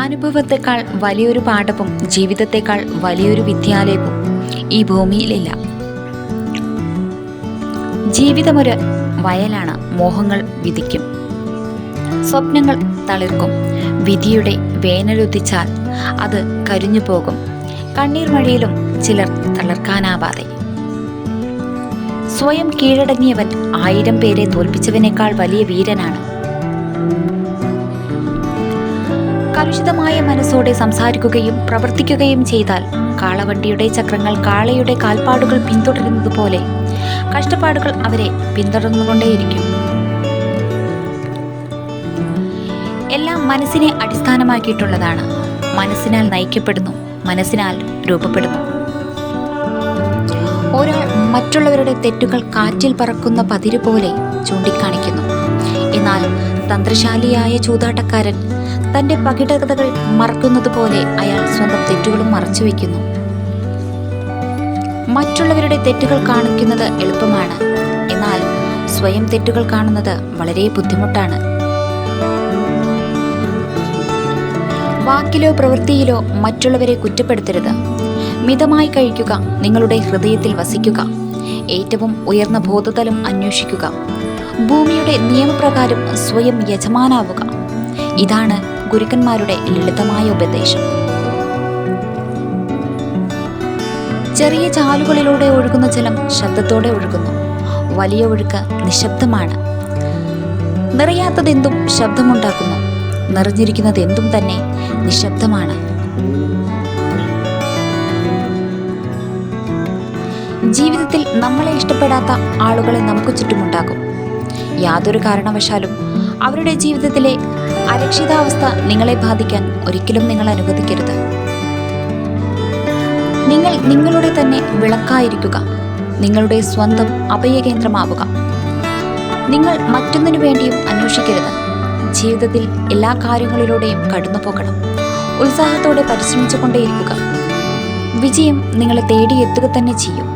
അനുഭവത്തെക്കാൾ വലിയൊരു പാഠവും ജീവിതത്തെക്കാൾ വലിയൊരു വിദ്യാലയവും ഈ ഭൂമിയിലില്ല. ജീവിതമൊരു വയലാണ് മോഹങ്ങൾ വിധിക്കും. സ്വപ്നങ്ങൾ തളിർക്കും. വിധിയുടെ വേനലുദിച്ചാൽ അത് കരിഞ്ഞു പോകും. കണ്ണീർ മഴയിലും ചിലർ തളർക്കാനാവാതെ. സ്വയം കീഴടങ്ങിയവൻ ആയിരം പേരെ തോൽപ്പിച്ചവനേക്കാൾ വലിയ വീരനാണ് കലുഷിതമായ മനസ്സോടെ സംസാരിക്കുകയും പ്രവർത്തിക്കുകയും ചെയ്താൽ കാളവണ്ടിയുടെ ചക്രങ്ങൾ കാളയുടെ കാൽപ്പാടുകൾ പിന്തുടരുന്നത് പോലെ കഷ്ടപ്പാടുകൾ അവരെ പിന്തുടർന്നുകൊണ്ടേയിരിക്കും. എല്ലാം മനസ്സിനെ അടിസ്ഥാനമാക്കിയിട്ടുള്ളതാണ്. മനസ്സിനാൽ നയിക്കപ്പെടുന്നു മനസ്സിനാൽ രൂപപ്പെടുന്നു. ഒരാൾ മറ്റുള്ളവരുടെ തെറ്റുകൾ കാറ്റിൽ പറക്കുന്ന പതിര് പോലെ ചൂണ്ടിക്കാണിക്കുന്നു. എന്നാൽ തന്ത്രശാലിയായ ചൂതാട്ടക്കാരൻ തന്റെ പകിടകഥകൾ മറക്കുന്നത് പോലെ അയാൾ സ്വന്തം തെറ്റുകളും മറച്ചു വയ്ക്കുന്നു മറ്റുള്ളവരുടെ തെറ്റുകൾ കാണിക്കുന്നത് എളുപ്പമാണ്. എന്നാൽ സ്വയം തെറ്റുകൾ കാണുന്നത് വളരെ ബുദ്ധിമുട്ടാണ്. വാക്കിലോ പ്രവൃത്തിയിലോ മറ്റുള്ളവരെ കുറ്റപ്പെടുത്തരുത്. മിതമായി കഴിക്കുക നിങ്ങളുടെ ഹൃദയത്തിൽ വസിക്കുക. ഏറ്റവും ഉയർന്ന ബോധതലം അന്വേഷിക്കുക. ഭൂമിയുടെ നിയമപ്രകാരം സ്വയം യജമാനാവുക. ഇതാണ് ഗുരുക്കന്മാരുടെ ലളിതമായ ഉപദേശം. ചെറിയ ചാലുകളിലൂടെ ഒഴുകുന്ന ജലം ശബ്ദത്തോടെ ഒഴുകുന്നു. വലിയ ഒഴുക്ക് നിശബ്ദമാണ്. നിറയാത്തതെന്തും ശബ്ദമുണ്ടാക്കുന്നു. നിറഞ്ഞിരിക്കുന്നത് എന്തും തന്നെ നിശബ്ദമാണ്. ജീവിതത്തിൽ നമ്മളെ ഇഷ്ടപ്പെടാത്ത ആളുകളെ നമുക്ക് ചുറ്റുമുണ്ടാകും. യാതൊരു കാരണവശാലും അവരുടെ ജീവിതത്തിലെ അരക്ഷിതാവസ്ഥ നിങ്ങളെ ബാധിക്കാൻ ഒരിക്കലും നിങ്ങൾ അനുവദിക്കരുത്. നിങ്ങൾ നിങ്ങളുടെ തന്നെ വിളക്കായിരിക്കുക. നിങ്ങളുടെ സ്വന്തം അഭയകേന്ദ്രമാവുക. നിങ്ങൾ മറ്റൊന്നിനു വേണ്ടിയും അന്വേഷിക്കരുത്. ജീവിതത്തിൽ എല്ലാ കാര്യങ്ങളിലൂടെയും കടന്നു പോകണം ഉത്സാഹത്തോടെ പരിശ്രമിച്ചുകൊണ്ടേയിരിക്കുക. വിജയം നിങ്ങളെ തേടിയെത്തുക തന്നെ ചെയ്യും.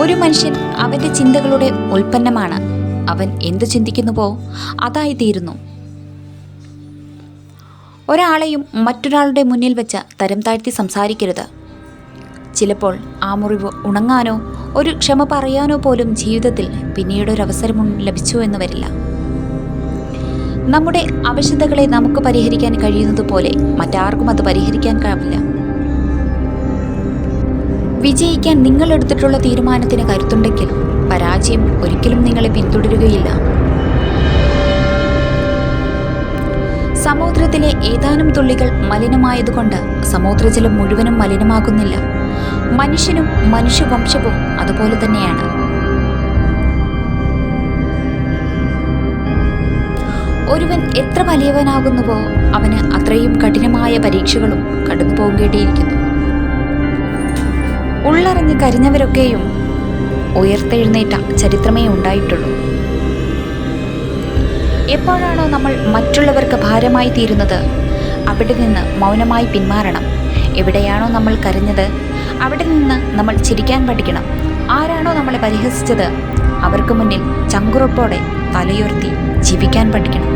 ഒരു മനുഷ്യൻ അവന്റെ ചിന്തകളുടെ ഉൽപ്പന്നമാണ് അവൻ എന്തു ചിന്തിക്കുന്നുവോ അതായി തീരുന്നു ഒരാളെയും മറ്റൊരാളുടെ മുന്നിൽ വെച്ച് തരം താഴ്ത്തി സംസാരിക്കരുത്. ചിലപ്പോൾ ആ മുറിവ് ഉണങ്ങാനോ ഒരു ക്ഷമ പറയാനോ പോലും ജീവിതത്തിൽ പിന്നീട് ഒരു അവസരം ലഭിച്ചു എന്ന് വരില്ല. നമ്മുടെ അവശതകളെ നമുക്ക് പരിഹരിക്കാൻ കഴിയുന്നത് പോലെ മറ്റാർക്കും അത് പരിഹരിക്കാൻ പരിഹരിക്കാനാവില്ല വിജയിക്കാൻ നിങ്ങൾ എടുത്തിട്ടുള്ള തീരുമാനത്തിന് കരുത്തുണ്ടെങ്കിൽ പരാജയം ഒരിക്കലും നിങ്ങളെ പിന്തുടരുകയില്ല. സമുദ്രത്തിലെ ഏതാനും തുള്ളികൾ മലിനമായതുകൊണ്ട് സമുദ്രജലം മുഴുവനും മലിനമാകുന്നില്ല. മനുഷ്യനും മനുഷ്യവംശവും അതുപോലെ തന്നെയാണ്. ഒരുവൻ എത്ര വലിയവനാകുന്നുവോ അവന് അത്രയും കഠിനമായ പരീക്ഷകളും കടന്നു പോകേണ്ടിയിരിക്കുന്നു ഉള്ളറിഞ്ഞ് കരിഞ്ഞവരൊക്കെയും ഉയർത്തെഴുന്നേറ്റ ചരിത്രമേ ഉണ്ടായിട്ടുള്ളൂ. എപ്പോഴാണോ നമ്മൾ മറ്റുള്ളവർക്ക് ഭാരമായി തീരുന്നത് അവിടെ നിന്ന് മൗനമായി പിന്മാറണം. എവിടെയാണോ നമ്മൾ കരഞ്ഞത് അവിടെ നിന്ന് നമ്മൾ ചിരിക്കാൻ പഠിക്കണം. ആരാണോ നമ്മളെ പരിഹസിച്ചത് അവർക്ക് മുന്നിൽ ചങ്കുറപ്പോടെ തലയുയർത്തി ജീവിക്കാൻ പഠിക്കണം.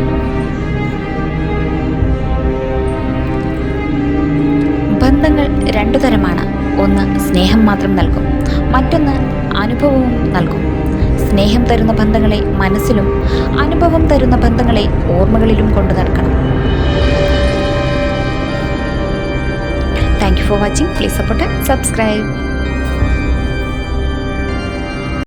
ബന്ധങ്ങൾ രണ്ടു തരമാണ്. ഒന്ന് സ്നേഹം മാത്രം നൽകും മറ്റൊന്ന് അനുഭവവും നൽകും. സ്നേഹം തരുന്ന ബന്ധങ്ങളെ മനസ്സിലും അനുഭവം തരുന്ന ബന്ധങ്ങളെ ഓർമ്മകളിലും കൊണ്ടു നടക്കണം. Thank you for watching please support subscribe